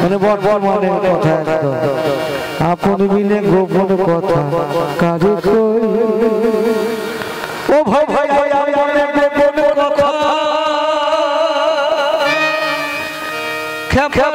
মানে বর্তমানে কথা একদম। আপন বিনে গোপন কথা কারে কই ও ভাই ভাই ভাই গোপন কথা। খ্যাপ খ্যাপ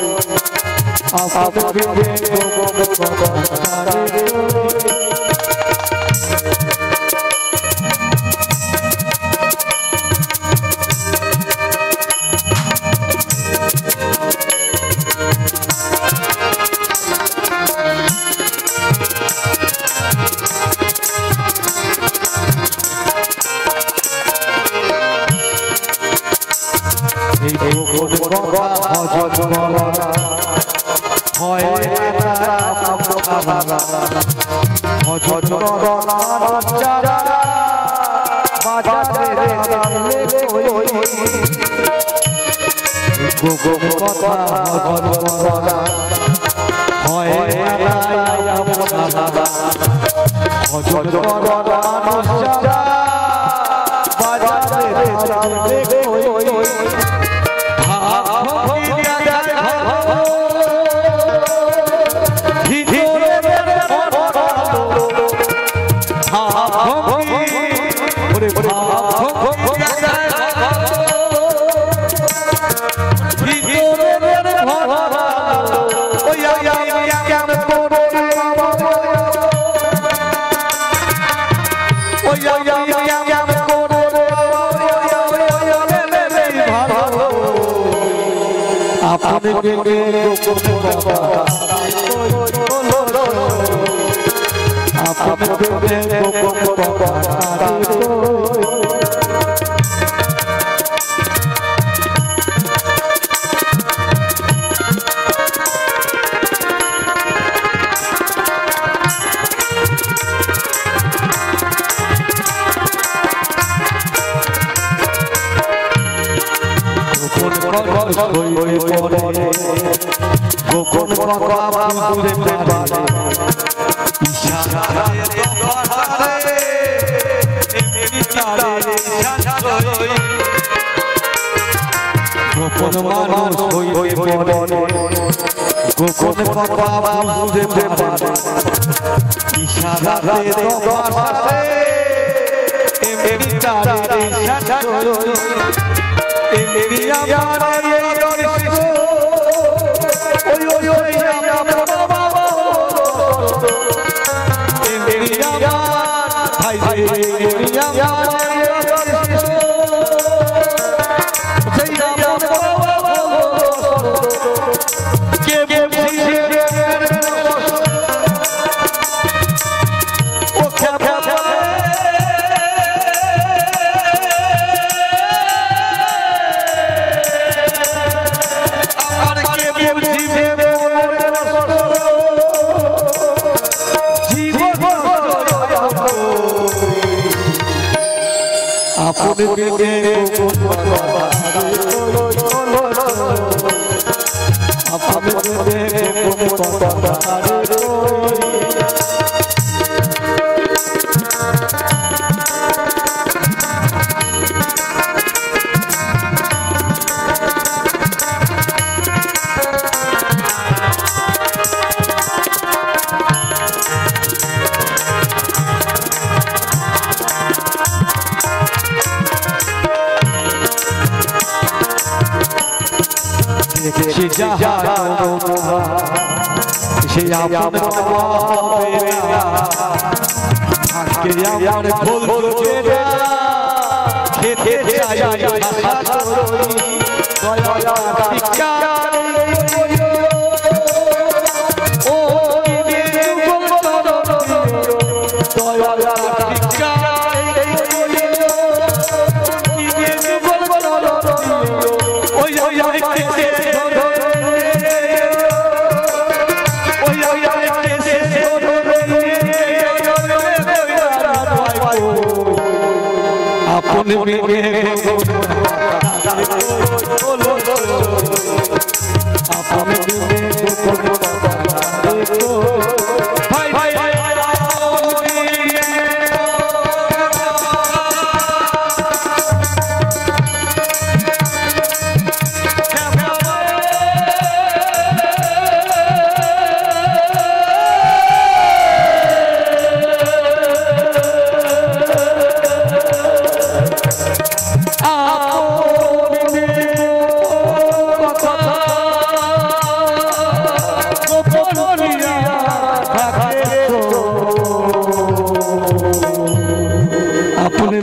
I'll go, I'll go, go, I'll go, হয় আপনি গোপন কথা পড়ে গোপন কথা বুঝতে পারে গোপন মানুষ হই পড়ে গোপন কথা বুঝতে পারে ইশারাতে তোমার এমনি তারে ইশারা এমনি আপনি দিকে আপনি সে যাহা সে আপন আজকে আমার বলছে খেতে চাই দয়া টিকার আপনি আপনি